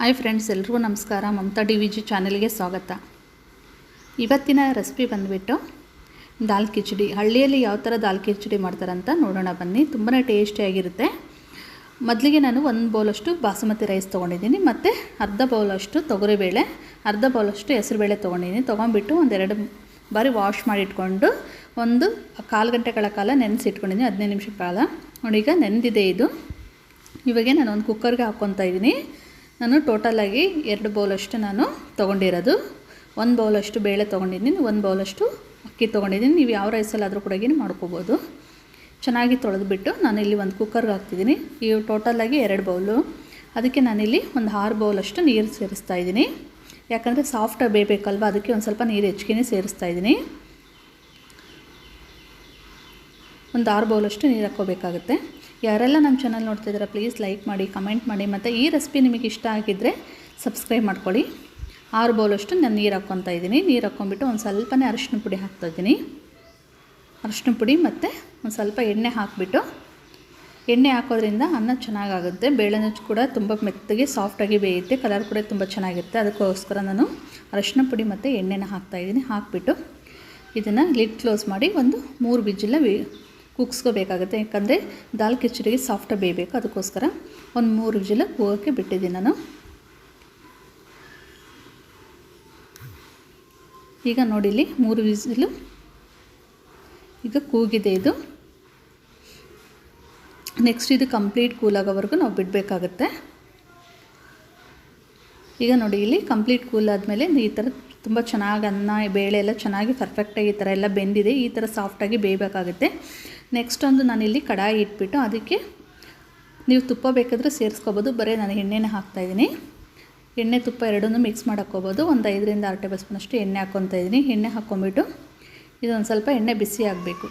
Hi friends ಎಲ್ರಿಗೂ ನಮಸ್ಕಾರ. Mamata D V G ಚಾನಲ್ಗೆ ಸ್ವಾಗತ. ಇವತ್ತಿನ ರೆಸಿಪಿ ಬಂದುಬಿಟ್ಟು ದಾಲ್ ಕಿಚಡಿ. ಹಳ್ಳಿಯಲ್ಲಿ ಯಾವ ಥರ ದಾಲ್ ಕಿಚಡಿ ಮಾಡ್ತಾರಂತ ನೋಡೋಣ ಬನ್ನಿ. ತುಂಬಾ ಟೇಸ್ಟಿಯಾಗಿರುತ್ತೆ ಮೊದಲಿಗೆ ನಾನು ಒಂದು ಬೌಲಷ್ಟು ಬಾಸುಮತಿ ರೈಸ್ ತೊಗೊಂಡಿದ್ದೀನಿ ಮತ್ತು ಅರ್ಧ ಬೌಲಷ್ಟು ತೊಗರಿಬೇಳೆ, ಅರ್ಧ ಬೌಲಷ್ಟು ಹೆಸರುಬೇಳೆ ತೊಗೊಂಡಿದ್ದೀನಿ. ತೊಗೊಂಡ್ಬಿಟ್ಟು ಒಂದೆರಡು ಬಾರಿ ವಾಶ್ ಮಾಡಿ ಇಟ್ಕೊಂಡು ಒಂದು ಕಾಲು ಗಂಟೆಗಳ ಕಾಲ ನೆನೆಸಿಟ್ಕೊಂಡಿದ್ದೀನಿ ಹದಿನೈದು ನಿಮಿಷ ಕಾಲ. ನೋಡಿ ಈಗ ನೆನೆದಿದೆ ಇದು. ಇವಾಗೆ ನಾನು ಒಂದು ಕುಕ್ಕರ್ಗೆ ಹಾಕ್ಕೊತಾ ಇದ್ದೀನಿ ನಾನು ಟೋಟಲಾಗಿ ಎರಡು ಬೌಲಷ್ಟು ನಾನು ತೊಗೊಂಡಿರೋದು. ಒಂದು ಬೌಲಷ್ಟು ಬೇಳೆ ತೊಗೊಂಡಿದ್ದೀನಿ, ಒಂದು ಬೌಲಷ್ಟು ಅಕ್ಕಿ ತೊಗೊಂಡಿದ್ದೀನಿ. ನೀವು ಯಾವ ರೈಸಲ್ಲಾದರೂ ಕೂಡ ಮಾಡ್ಕೋಬೋದು. ಚೆನ್ನಾಗಿ ತೊಳೆದುಬಿಟ್ಟು ಇಲ್ಲಿ ಒಂದು ಕುಕ್ಕರ್ಗೆ ಹಾಕ್ತಿದ್ದೀನಿ. ಈ ಟೋಟಲಾಗಿ ಎರಡು ಬೌಲು ಅದಕ್ಕೆ ನಾನಿಲ್ಲಿ ಒಂದು ಆರು ಬೌಲಷ್ಟು ನೀರು ಸೇರಿಸ್ತಾ ಇದ್ದೀನಿ. ಯಾಕಂದರೆ ಸಾಫ್ಟ್ ಬೇಯಬೇಕಲ್ವ, ಅದಕ್ಕೆ ಒಂದು ಸ್ವಲ್ಪ ನೀರು ಹೆಚ್ಚಿಗೆ ಸೇರಿಸ್ತಾ ಇದ್ದೀನಿ. ಒಂದು ಆರು ಬೌಲಷ್ಟು ನೀರು ಹಾಕ್ಕೋಬೇಕಾಗುತ್ತೆ. ಯಾರೆಲ್ಲ ನಮ್ಮ ಚಾನಲ್ ನೋಡ್ತಿದ್ದೀರಾ ಪ್ಲೀಸ್ ಲೈಕ್ ಮಾಡಿ ಕಮೆಂಟ್ ಮಾಡಿ, ಮತ್ತು ಈ ರೆಸಿಪಿ ನಿಮಗೆ ಇಷ್ಟ ಆಗಿದ್ದರೆ ಸಬ್ಸ್ಕ್ರೈಬ್ ಮಾಡ್ಕೊಳ್ಳಿ. ಆರು ಬೌಲಷ್ಟು ನಾನು ನೀರು ಹಾಕ್ಕೊತಾ ಇದ್ದೀನಿ. ನೀರು ಹಾಕ್ಕೊಂಬಿಟ್ಟು ಒಂದು ಸ್ವಲ್ಪನೇ ಅರಿಶಿನ ಪುಡಿ ಹಾಕ್ತಾ ಇದ್ದೀನಿ. ಅರಿಶಿನ ಪುಡಿ ಮತ್ತು ಒಂದು ಸ್ವಲ್ಪ ಎಣ್ಣೆ ಹಾಕಿಬಿಟ್ಟು, ಎಣ್ಣೆ ಹಾಕೋದ್ರಿಂದ ಅನ್ನ ಚೆನ್ನಾಗಾಗುತ್ತೆ. ಬೇಳೆನೂ ಕೂಡ ತುಂಬ ಮೆತ್ತಗೆ ಸಾಫ್ಟಾಗಿ ಬೇಯುತ್ತೆ. ಕಲರ್ ಕೂಡ ತುಂಬ ಚೆನ್ನಾಗಿರುತ್ತೆ. ಅದಕ್ಕೋಸ್ಕರ ನಾನು ಅರಿಶಿನ ಪುಡಿ ಮತ್ತು ಎಣ್ಣೆನ ಹಾಕ್ತಾಯಿದ್ದೀನಿ ಹಾಕಿಬಿಟ್ಟು ಇದನ್ನು ಲಿಡ್ ಕ್ಲೋಸ್ ಮಾಡಿ ಒಂದು ಮೂರು ಬಿಜ್ಜಿಲ್ಲ ಕುಗ್ಸ್ಕೋಬೇಕಾಗುತ್ತೆ ಯಾಕಂದರೆ ದಾಲ್ ಕಿಚಡಿಗೆ ಸಾಫ್ಟಾಗಿ ಬೇಯಬೇಕು. ಅದಕ್ಕೋಸ್ಕರ ಒಂದು ಮೂರು ವಿಜಿಲ ಹೋಗೋಕ್ಕೆ ಬಿಟ್ಟಿದ್ದೀನಿ ನಾನು. ಈಗ ನೋಡಿಲಿ ಮೂರು ವಿಜಿಲು ಈಗ ಕೂಗಿದೆ ಇದು. ನೆಕ್ಸ್ಟ್ ಇದು ಕಂಪ್ಲೀಟ್ ಕೂಲ್ ಆಗೋವರೆಗೂ ನಾವು ಬಿಡಬೇಕಾಗತ್ತೆ. ಈಗ ನೋಡಿ, ಇಲ್ಲಿ ಕಂಪ್ಲೀಟ್ ಕೂಲ್ ಆದಮೇಲೆ ಈ ಥರ ತುಂಬ ಚೆನ್ನಾಗಿ ಅನ್ನ, ಬೇಳೆ ಎಲ್ಲ ಚೆನ್ನಾಗಿ ಪರ್ಫೆಕ್ಟಾಗಿ ಈ ಥರ ಎಲ್ಲ ಬೆಂದಿದೆ. ಈ ಥರ ಸಾಫ್ಟಾಗಿ ಬೇಯಬೇಕಾಗುತ್ತೆ. ನೆಕ್ಸ್ಟ್ ಒಂದು ನಾನಿಲ್ಲಿ ಕಡಾಯಿ ಇಟ್ಬಿಟ್ಟು ಅದಕ್ಕೆ ನೀವು ತುಪ್ಪ ಬೇಕಾದರೆ ಸೇರಿಸ್ಕೋಬೋದು. ಬರೀ ನಾನು ಎಣ್ಣೆನ ಹಾಕ್ತಾಯಿದ್ದೀನಿ ಎಣ್ಣೆ ತುಪ್ಪ ಎರಡನ್ನೂ ಮಿಕ್ಸ್ ಮಾಡೋಕ್ಕೋಬೋದು. ಒಂದು ಐದರಿಂದ ಆರು ಟೇಬಲ್ ಸ್ಪೂನಷ್ಟು ಎಣ್ಣೆ ಹಾಕ್ಕೊತಾ ಇದ್ದೀನಿ. ಎಣ್ಣೆ ಹಾಕ್ಕೊಂಬಿಟ್ಟು ಇದೊಂದು ಸ್ವಲ್ಪ ಎಣ್ಣೆ ಬಿಸಿ ಆಗಬೇಕು.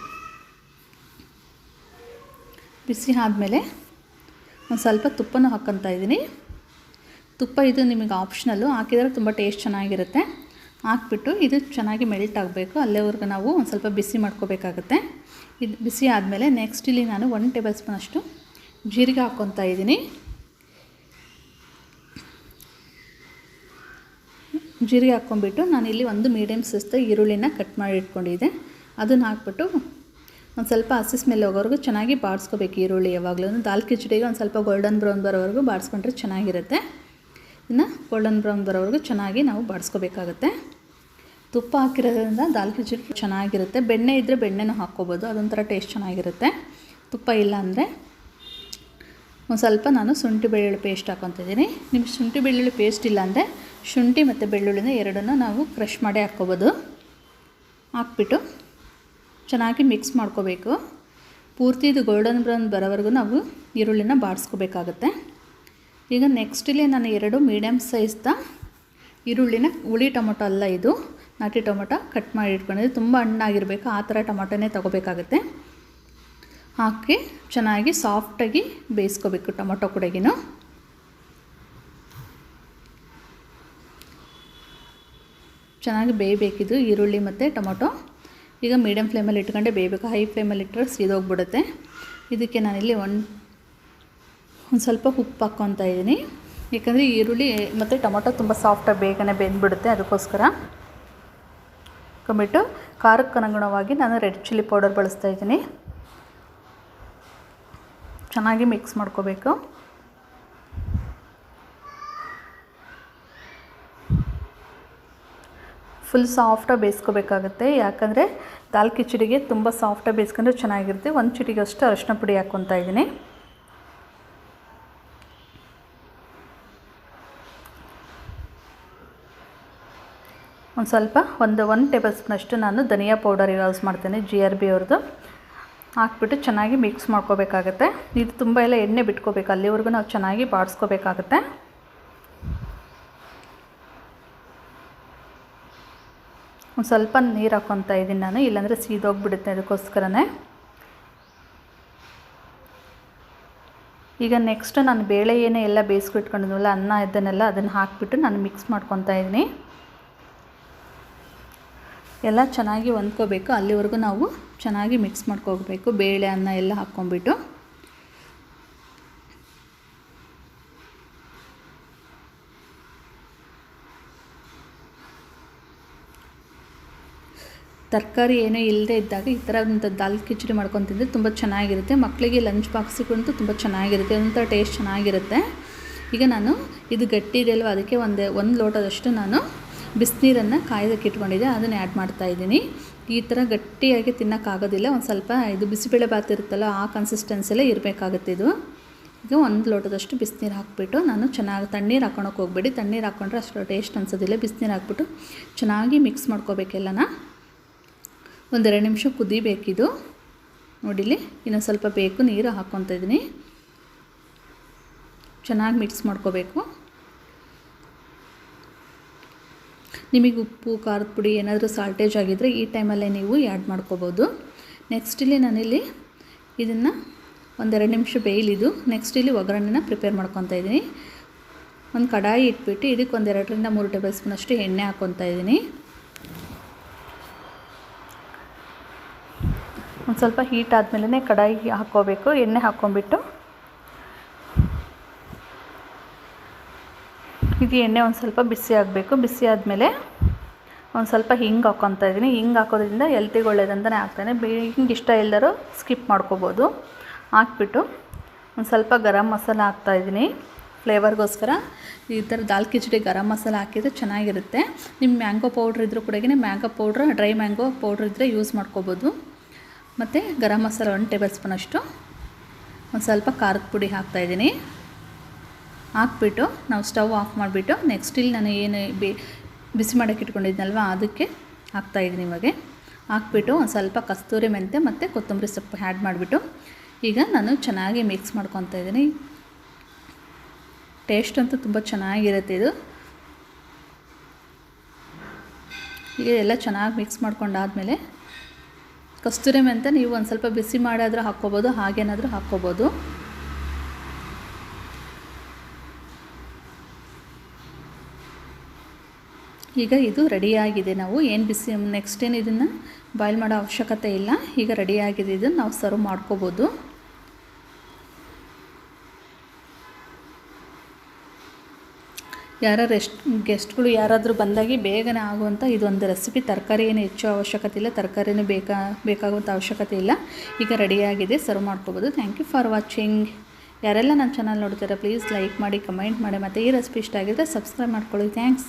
ಬಿಸಿ ಆದಮೇಲೆ ಒಂದು ಸ್ವಲ್ಪ ತುಪ್ಪನೂ ಹಾಕ್ಕೊತಾ ಇದ್ದೀನಿ. ತುಪ್ಪ ಇದು ನಿಮಗೆ ಆಪ್ಷನಲ್ಲು ಹಾಕಿದರೆ ತುಂಬ ಟೇಸ್ಟ್ ಚೆನ್ನಾಗಿರುತ್ತೆ. ಹಾಕ್ಬಿಟ್ಟು ಇದು ಚೆನ್ನಾಗಿ ಮೆಲ್ಟ್ ಆಗಬೇಕು. ಅಲ್ಲೇವರೆಗೂ ನಾವು ಒಂದು ಸ್ವಲ್ಪ ಬಿಸಿ ಮಾಡ್ಕೋಬೇಕಾಗುತ್ತೆ. ಇದು ಬಿಸಿ ಆದಮೇಲೆ ನೆಕ್ಸ್ಟ್ ಇಲ್ಲಿ ನಾನು ಒನ್ ಟೇಬಲ್ ಸ್ಪೂನಷ್ಟು ಜೀರಿಗೆ ಹಾಕ್ಕೊತಾ ಇದ್ದೀನಿ. ಜೀರಿಗೆ ಹಾಕ್ಕೊಂಬಿಟ್ಟು ನಾನಿಲ್ಲಿ ಒಂದು ಮೀಡಿಯಮ್ ಸೈಜ್ದ ಈರುಳ್ಳಿನ ಕಟ್ ಮಾಡಿ ಇಟ್ಕೊಂಡಿದ್ದೆ. ಅದನ್ನು ಹಾಕ್ಬಿಟ್ಟು ಒಂದು ಸ್ವಲ್ಪ ಹಸಿ ಸ್ಮೆಲ್ ಹೋಗೋವರೆಗೂ ಚೆನ್ನಾಗಿ ಬಾಡಿಸ್ಕೋಬೇಕು ಈರುಳ್ಳಿ ಯಾವಾಗಲೂ. ದಾಲ್ ಕಿಚಡಿಗೆ ಒಂದು ಸ್ವಲ್ಪ ಗೋಲ್ಡನ್ ಬ್ರೌನ್ ಬರೋವರೆಗೂ ಬಾಡಿಸ್ಕೊಂಡ್ರೆ ಚೆನ್ನಾಗಿರುತ್ತೆ. ಇನ್ನು ಗೋಲ್ಡನ್ ಬ್ರೌನ್ ಬರೋವರೆಗೂ ಚೆನ್ನಾಗಿ ನಾವು ಬಾಡಿಸ್ಕೋಬೇಕಾಗುತ್ತೆ. ತುಪ್ಪ ಹಾಕಿರೋದ್ರಿಂದ ದಾಲ್ ಖಿಚಡಿ ಚೆನ್ನಾಗಿರುತ್ತೆ. ಬೆಣ್ಣೆ ಇದ್ದರೆ ಬೆಣ್ಣೆನೂ ಹಾಕ್ಕೋಬೋದು. ಅದೊಂಥರ ಟೇಸ್ಟ್ ಚೆನ್ನಾಗಿರುತ್ತೆ. ತುಪ್ಪ ಇಲ್ಲ ಅಂದರೆ ಒಂದು ಸ್ವಲ್ಪ ನಾನು ಶುಂಠಿ ಬೆಳ್ಳುಳ್ಳಿ ಪೇಸ್ಟ್ ಹಾಕ್ಕೊತಿದ್ದೀನಿ. ನಿಮ್ಗೆ ಶುಂಠಿ ಬೆಳ್ಳುಳ್ಳಿ ಪೇಸ್ಟ್ ಇಲ್ಲ ಅಂದರೆ ಶುಂಠಿ ಮತ್ತು ಬೆಳ್ಳುಳ್ಳಿನ ಎರಡನ್ನೂ ನಾವು ಕ್ರಷ್ ಮಾಡಿ ಹಾಕ್ಕೋಬೋದು. ಹಾಕ್ಬಿಟ್ಟು ಚೆನ್ನಾಗಿ ಮಿಕ್ಸ್ ಮಾಡ್ಕೋಬೇಕು. ಪೂರ್ತಿ ಇದು ಗೋಲ್ಡನ್ ಬ್ರೌನ್ ಬರೋವರೆಗೂ ನಾವು ಈರುಳ್ಳಿನ ಬಾಡಿಸ್ಕೋಬೇಕಾಗತ್ತೆ ಈಗ ನೆಕ್ಸ್ಟಲ್ಲಿ ನಾನು ಎರಡು ಮೀಡಿಯಮ್ ಸೈಜ್ದ ಈರುಳ್ಳಿನ ಹುಳಿ ಟೊಮೊಟೊ ಅಲ್ಲ ಇದು. ನಾಟಿ ಟೊಮೊಟೊ ಕಟ್ ಮಾಡಿ ಇಟ್ಕೊಂಡಿದ್ದೆ. ತುಂಬ ಹಣ್ಣಾಗಿರ್ಬೇಕು, ಆ ಥರ ಟೊಮೊಟೊನೇ ತೊಗೋಬೇಕಾಗುತ್ತೆ. ಹಾಕಿ ಚೆನ್ನಾಗಿ ಸಾಫ್ಟಾಗಿ ಬೇಯಿಸ್ಕೋಬೇಕು ಟೊಮೊಟೊ ಕೂಡಗಿನೂ. ಚೆನ್ನಾಗಿ ಬೇಯಬೇಕಿದು ಈರುಳ್ಳಿ ಮತ್ತು ಟೊಮೊಟೊ. ಈಗ ಮೀಡಿಯಮ್ ಫ್ಲೇಮಲ್ಲಿ ಇಟ್ಕೊಂಡೆ ಬೇಯಬೇಕು. ಹೈ ಫ್ಲೇಮಲ್ಲಿ ಇಟ್ಟರೆ ಸೀದೋಗ್ಬಿಡುತ್ತೆ. ಇದಕ್ಕೆ ನಾನಿಲ್ಲಿ ಒಂದು ಒಂದು ಸ್ವಲ್ಪ ಉಪ್ಪು ಹಾಕ್ಕೊತಾ ಇದ್ದೀನಿ ಯಾಕಂದರೆ ಈರುಳ್ಳಿ ಮತ್ತು ಟೊಮೊಟೊ ತುಂಬ ಸಾಫ್ಟಾಗಿ ಬೇಗನೆ ಬೆಂದ್ಬಿಡುತ್ತೆ, ಅದಕ್ಕೋಸ್ಕರ. ಹಾಕೊಂಬಿಟ್ಟು ಖಾರಕ್ಕೆ ಅನುಗುಣವಾಗಿ ನಾನು ರೆಡ್ ಚಿಲ್ಲಿ ಪೌಡರ್ ಬಳಸ್ತಾ ಇದ್ದೀನಿ. ಚೆನ್ನಾಗಿ ಮಿಕ್ಸ್ ಮಾಡ್ಕೋಬೇಕು. ಫುಲ್ ಸಾಫ್ಟಾಗಿ ಬೇಯಿಸ್ಕೋಬೇಕಾಗುತ್ತೆ. ಯಾಕಂದರೆ ದಾಲ್ ಕಿಚಡಿಗೆ ತುಂಬ ಸಾಫ್ಟಾಗಿ ಬೇಯಿಸ್ಕೊಂಡ್ರೆ ಚೆನ್ನಾಗಿರುತ್ತೆ. ಒಂದು ಚಿಟಿಗೆ ಅಷ್ಟು ಅರಶಿನ ಪುಡಿ ಹಾಕ್ಕೊತಾ ಇದ್ದೀನಿ. ಒಂದು ಸ್ವಲ್ಪ, ಒಂದು ಒನ್ ಟೇಬಲ್ ಸ್ಪೂನಷ್ಟು ನಾನು ಧನಿಯಾ ಪೌಡರ್ ಯೂಸ್ ಮಾಡ್ತೇನೆ ಜಿ ಆರ್ ಬಿ ಅವ್ರದ್ದು ಹಾಕ್ಬಿಟ್ಟು ಚೆನ್ನಾಗಿ ಮಿಕ್ಸ್ ಮಾಡ್ಕೋಬೇಕಾಗತ್ತೆ. ಇದು ತುಂಬ ಎಲ್ಲ ಎಣ್ಣೆ ಬಿಟ್ಕೋಬೇಕು, ಅಲ್ಲಿವರೆಗೂ ನಾವು ಚೆನ್ನಾಗಿ ಬಾಡಿಸ್ಕೋಬೇಕಾಗತ್ತೆ. ಒಂದು ಸ್ವಲ್ಪ ನೀರು ಹಾಕ್ಕೊತಾ ಇದ್ದೀನಿ ನಾನು, ಇಲ್ಲಾಂದರೆ ಸೀದೋಗಿಬಿಡುತ್ತೆ ಅದಕ್ಕೋಸ್ಕರನೇ. ಈಗ ನೆಕ್ಸ್ಟ್ ನಾನು ಬೇಳೆ ಏನೇ ಎಲ್ಲ ಬೇಯಿಸ್ಬಿಟ್ಕೊಂಡಿದ್ವಲ್ಲ ಅನ್ನ ಇದನ್ನೆಲ್ಲ ಅದನ್ನು ಹಾಕಿಬಿಟ್ಟು ನಾನು ಮಿಕ್ಸ್ ಮಾಡ್ಕೊತಾ ಇದ್ದೀನಿ. ಎಲ್ಲ ಚೆನ್ನಾಗಿ ಹೊಂದ್ಕೋಬೇಕು. ಅಲ್ಲಿವರೆಗೂ ನಾವು ಚೆನ್ನಾಗಿ ಮಿಕ್ಸ್ ಮಾಡ್ಕೋಬೇಕು. ಬೇಳೆ, ಅನ್ನ ಎಲ್ಲ ಹಾಕ್ಕೊಂಬಿಟ್ಟು ತರಕಾರಿ ಏನೂ ಇಲ್ಲದೆ ಇದ್ದಾಗ ಈ ಥರ ದಾಲ್ ಕಿಚಡಿ ಮಾಡ್ಕೊಂಡು ತುಂಬ ಚೆನ್ನಾಗಿರುತ್ತೆ. ಮಕ್ಕಳಿಗೆ ಲಂಚ್ ಬಾಕ್ಸಿಗಂತೂ ತುಂಬ ಚೆನ್ನಾಗಿರುತ್ತೆ. ಅಂಥ ಟೇಸ್ಟ್ ಚೆನ್ನಾಗಿರುತ್ತೆ. ಈಗ ನಾನು ಇದು ಗಟ್ಟಿ ಇದೆಯಲ್ವ ಅದಕ್ಕೆ ಒಂದೇ, ಒಂದು ಲೋಟದಷ್ಟು ನಾನು ಬಿಸಿನೀರನ್ನು ಕಾಯ್ದಕ್ಕೆ ಇಟ್ಕೊಂಡಿದ್ದೆ, ಅದನ್ನು ಆ್ಯಡ್ ಮಾಡ್ತಾಯಿದ್ದೀನಿ ಈ ಥರ ಗಟ್ಟಿಯಾಗಿ ತಿನ್ನೋಕ್ಕಾಗೋದಿಲ್ಲ, ಒಂದು ಸ್ವಲ್ಪ ಇದು ಬಿಸಿಬೇಳೆ ಭಾತ್ ಇರುತ್ತಲ್ಲ, ಆ ಕನ್ಸಿಸ್ಟೆನ್ಸಲ್ಲೇ ಇರಬೇಕಾಗುತ್ತೆ ಇದು. ಈಗ ಒಂದು ಲೋಟದಷ್ಟು ಬಿಸಿನೀರು ಹಾಕಿಬಿಟ್ಟು ನಾನು ಚೆನ್ನಾಗಿ ತಣ್ಣೀರು ಹಾಕೊಳಕ್ಕೆ ಹೋಗ್ಬೇಡಿ. ತಣ್ಣೀರು ಹಾಕ್ಕೊಂಡ್ರೆ ಅಷ್ಟು ಟೇಸ್ಟ್ ಅನ್ಸೋದಿಲ್ಲ, ಬಿಸಿನೀರು ಹಾಕ್ಬಿಟ್ಟು ಚೆನ್ನಾಗಿ ಮಿಕ್ಸ್ ಮಾಡ್ಕೋಬೇಕೆಲ್ಲನ ಒಂದೆರಡು ನಿಮಿಷ ಕುದಿಬೇಕಿದು. ನೋಡಿಲಿ ಇನ್ನೊಂದು ಸ್ವಲ್ಪ ಬೇಕು, ನೀರು ಹಾಕ್ಕೊತ ಇದ್ದೀನಿ. ಚೆನ್ನಾಗಿ ಮಿಕ್ಸ್ ಮಾಡ್ಕೋಬೇಕು. ನಿಮಗೆ ಉಪ್ಪು, ಖಾರದ ಪುಡಿ ಏನಾದರೂ ಸಾಲ್ಟೇಜ್ ಆಗಿದ್ದರೆ ಈ ಟೈಮಲ್ಲೇ ನೀವು ಆ್ಯಡ್ ಮಾಡ್ಕೋಬೋದು. ನೆಕ್ಸ್ಟ್ ಇಲ್ಲಿ ನಾನಿಲ್ಲಿ ಇದನ್ನು ಒಂದೆರಡು ನಿಮಿಷ ಬೇಯಲಿದು ನೆಕ್ಸ್ಟ್ ಇಲ್ಲಿ ಒಗ್ಗರಣೆನ ಪ್ರಿಪೇರ್ ಮಾಡ್ಕೊತಾ ಇದ್ದೀನಿ. ಒಂದು ಕಡಾಯಿ ಇಟ್ಬಿಟ್ಟು ಇದಕ್ಕೆ ಒಂದು ಎರಡರಿಂದ ಮೂರು ಟೇಬಲ್ ಸ್ಪೂನಷ್ಟು ಎಣ್ಣೆ ಹಾಕ್ಕೊತಾ ಇದ್ದೀನಿ. ಒಂದು ಸ್ವಲ್ಪ ಹೀಟ್ ಆದಮೇಲೆ ಕಡಾಯಿ ಹಾಕ್ಕೋಬೇಕು, ಎಣ್ಣೆ ಹಾಕ್ಕೊಂಬಿಟ್ಟು ಇದು ಎಣ್ಣೆ ಒಂದು ಸ್ವಲ್ಪ ಬಿಸಿ ಆಗಬೇಕು. ಬಿಸಿ ಆದಮೇಲೆ ಒಂದು ಸ್ವಲ್ಪ ಹಿಂಗೆ ಹಾಕ್ಕೊತಾ ಇದ್ದೀನಿ. ಹಿಂಗೆ ಹಾಕೋದ್ರಿಂದ ಎಲ್ತಿಗೆ ಒಳ್ಳೇದಂತಲೇ ಬೇ, ಹಿಂಗೆ ಇಷ್ಟ ಇಲ್ಲದರೂ ಸ್ಕಿಪ್ ಮಾಡ್ಕೋಬೋದು. ಹಾಕ್ಬಿಟ್ಟು ಒಂದು ಸ್ವಲ್ಪ ಗರಂ ಮಸಾಲ ಹಾಕ್ತಾಯಿದ್ದೀನಿ ಫ್ಲೇವರ್ಗೋಸ್ಕರ ಈ ಥರ ದಾಲ್ ಕಿಚಡಿ ಗರಂ ಮಸಾಲ ಹಾಕಿದರೆ ಚೆನ್ನಾಗಿರುತ್ತೆ. ನಿಮ್ಮ ಮ್ಯಾಂಗೋ ಪೌಡ್ರ್ ಇದ್ರೂ ಕೂಡ mango powder, dry mango powder ಇದ್ದರೆ ಯೂಸ್ ಮಾಡ್ಕೋಬೋದು. ಮತ್ತು ಗರಂ ಮಸಾಲ ಒಂದು ಟೇಬಲ್ ಸ್ಪೂನಷ್ಟು ಒಂದು ಸ್ವಲ್ಪ ಖಾರದ ಪುಡಿ ಹಾಕ್ತಾಯಿದ್ದೀನಿ ಹಾಕ್ಬಿಟ್ಟು ನಾವು ಸ್ಟವ್ ಆಫ್ ಮಾಡಿಬಿಟ್ಟು ನೆಕ್ಸ್ಟ್ ಇಲ್ಲಿ ನಾನು ಏನು ಬಿ ಬಿಸಿ ಮಾಡೋಕ್ಕೆ ಇಟ್ಕೊಂಡಿದ್ನಲ್ವ ಅದಕ್ಕೆ ಹಾಕ್ತಾಯಿದ್ದೀನಿ ಇವಾಗೆ. ಹಾಕ್ಬಿಟ್ಟು ಒಂದು ಸ್ವಲ್ಪ ಕಸ್ತೂರಿ ಮೆಂತೆ ಮತ್ತು ಕೊತ್ತಂಬರಿ ಸೊಪ್ಪು ಆ್ಯಡ್ ಮಾಡಿಬಿಟ್ಟು ಈಗ ನಾನು ಚೆನ್ನಾಗಿ ಮಿಕ್ಸ್ ಮಾಡ್ಕೊತಾ ಇದ್ದೀನಿ. ಟೇಸ್ಟ್ ಅಂತೂ ತುಂಬ ಚೆನ್ನಾಗಿರುತ್ತೆ ಇದು. ಈಗ ಎಲ್ಲ ಚೆನ್ನಾಗಿ ಮಿಕ್ಸ್ ಮಾಡ್ಕೊಂಡಾದಮೇಲೆ ಕಸ್ತೂರಿ ಮೆಂತೆ ನೀವು ಒಂದು ಸ್ವಲ್ಪ ಬಿಸಿ ಮಾಡಾದರೂ ಹಾಕ್ಕೋಬೋದು, ಹಾಗೇನಾದರೂ ಹಾಕ್ಕೋಬೋದು. ಈಗ ಇದು ರೆಡಿಯಾಗಿದೆ. ನಾವು ಏನು ಬಿಸಿ ನೆಕ್ಸ್ಟ್ ಏನು ಇದನ್ನು ಬಾಯ್ಲ್ ಮಾಡೋ ಅವಶ್ಯಕತೆ ಇಲ್ಲ. ಈಗ ರೆಡಿಯಾಗಿದೆ. ಇದನ್ನು ನಾವು ಸರ್ವ್ ಮಾಡ್ಕೋಬೋದು. ಯಾರು ರೆಸ್ಟ್ ಗೆಸ್ಟ್ಗಳು ಯಾರಾದರೂ ಬಂದಾಗಿ ಬೇಗನೆ ಆಗುವಂಥ ಇದೊಂದು ರೆಸಿಪಿ ತರಕಾರಿ ಏನು ಹೆಚ್ಚು ಅವಶ್ಯಕತೆ ಇಲ್ಲ. ತರಕಾರಿನೂ ಬೇಕಾ ಬೇಕಾಗುವಂಥ ಅವಶ್ಯಕತೆ ಇಲ್ಲ. ಈಗ ರೆಡಿಯಾಗಿದೆ. ಸರ್ವ್ ಮಾಡ್ಕೋಬೋದು. ಥ್ಯಾಂಕ್ ಯು ಫಾರ್ ವಾಚಿಂಗ್ ಯಾರೆಲ್ಲ ನನ್ನ ಚಾನಲ್ ನೋಡ್ತಾರೆ ಪ್ಲೀಸ್ ಲೈಕ್ ಮಾಡಿ ಕಮೆಂಟ್ ಮಾಡಿ. ಮತ್ತು ಈ ರೆಸಿಪಿ ಇಷ್ಟ ಆಗಿದ್ದರೆ ಸಬ್ಸ್ಕ್ರೈಬ್ ಮಾಡ್ಕೊಳ್ಳಿ. Thanks